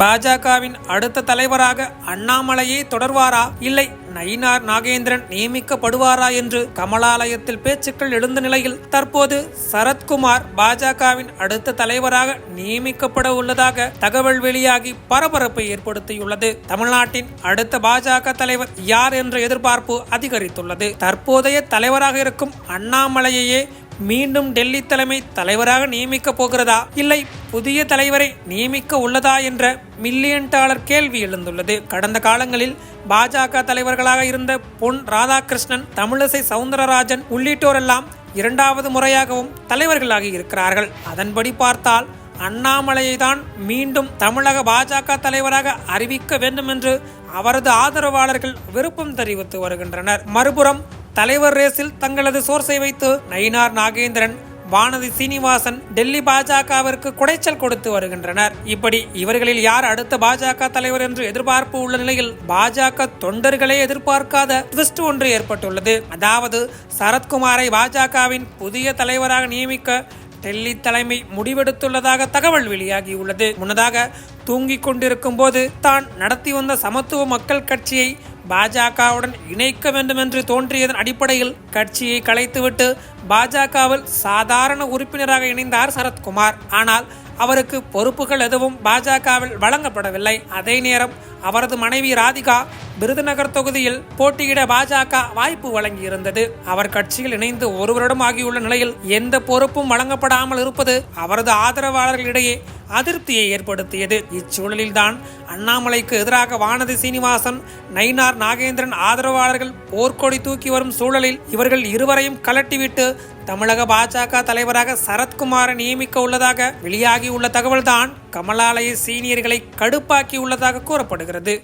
பாஜகவின் அடுத்த தலைவராக அண்ணாமலையே தொடர்வாரா? இல்லை நயினார் நாகேந்திரன் நியமிக்கப்படுவாரா என்று கமலாலயத்தில் பேச்சுக்கள் எழுந்த நிலையில் தற்போது சரத்குமார் பாஜகவின் அடுத்த தலைவராக நியமிக்கப்பட உள்ளதாக தகவல் வெளியாகி பரபரப்பை ஏற்படுத்தியுள்ளது. தமிழ்நாட்டின் அடுத்த பாஜக தலைவர் யார் என்ற எதிர்பார்ப்பு அதிகரித்துள்ளது. தற்போதைய தலைவராக இருக்கும் அண்ணாமலையையே மீண்டும் டெல்லி தலைமை தலைவராக நியமிக்க போகிறதா? இல்லை புதிய தலைவரை நியமிக்க உள்ளதா என்ற மில்லியன் டாலர் கேள்வி எழுந்துள்ளது. கடந்த காலங்களில் பாஜக தலைவர்களாக இருந்த பொன் ராதாகிருஷ்ணன் தமிழிசை சவுந்தரராஜன் உள்ளிட்டோரெல்லாம் இரண்டாவது முறையாகவும் தலைவர்களாகி இருக்கிறார்கள். அதன்படி பார்த்தால் அண்ணாமலையை தான் மீண்டும் தமிழக பாஜக தலைவராக அறிவிக்க வேண்டும் என்று அவரது ஆதரவாளர்கள் விருப்பம் தெரிவித்து வருகின்றனர். மறுபுறம் தலைவர் ரேஸில் தங்களது சோர்ஸை வைத்து நயினார் நாகேந்திரன் வானதி சீனிவாசன் டெல்லி பாஜகவிற்கு குடைச்சல் கொடுத்து வருகின்றனர். இப்படி இவர்களில் யார் அடுத்த பாஜக தலைவர் என்று எதிர்பார்ப்பு உள்ள நிலையில் பாஜக தொண்டர்களே எதிர்பார்க்காத ட்விஸ்ட் ஒன்று ஏற்பட்டுள்ளது. அதாவது சரத்குமாரை பாஜகவின் புதிய தலைவராக நியமிக்க டெல்லி தலைமை முடிவெடுத்துள்ளதாக தகவல் வெளியாகியுள்ளது. முன்னதாக தூங்கிக் கொண்டிருக்கும் போது தான் நடத்தி வந்த சமத்துவ மக்கள் கட்சியை பாஜகவுடன் இணைக்க வேண்டும் என்று தோன்றியதன் அடிப்படையில் கட்சியை கலைத்துவிட்டு பாஜகவில் சாதாரண உறுப்பினராக இணைந்தார் சரத்குமார். ஆனால் அவருக்கு பொறுப்புகள் எதுவும் பாஜகவில் வழங்கப்படவில்லை. அதே நேரம் அவரது மனைவி ராதிகா விருதுநகர் தொகுதியில் போட்டியிட பாஜக வாய்ப்பு வழங்கியிருந்தது. அவர் கட்சியில் இணைந்து ஒரு வருடம் ஆகியுள்ள நிலையில் எந்த பொறுப்பும் வழங்கப்படாமல் இருப்பது அவரது ஆதரவாளர்களிடையே அதிருப்தியை ஏற்படுத்தியது. இச்சூழலில்தான் அண்ணாமலைக்கு எதிராக வானதி சீனிவாசன் நயினார் நாகேந்திரன் ஆதரவாளர்கள் போர்க்கொடி தூக்கி வரும் சூழலில் இவர்கள் இருவரையும் கலட்டிவிட்டு தமிழக பாஜக தலைவராக சரத்குமாரை நியமிக்க உள்ளதாக வெளியாகியுள்ள தகவல்தான் கமலாலய சீனியர்களை கடுப்பாக்கி உள்ளதாக கூறப்படுகிறது. ஆகிறது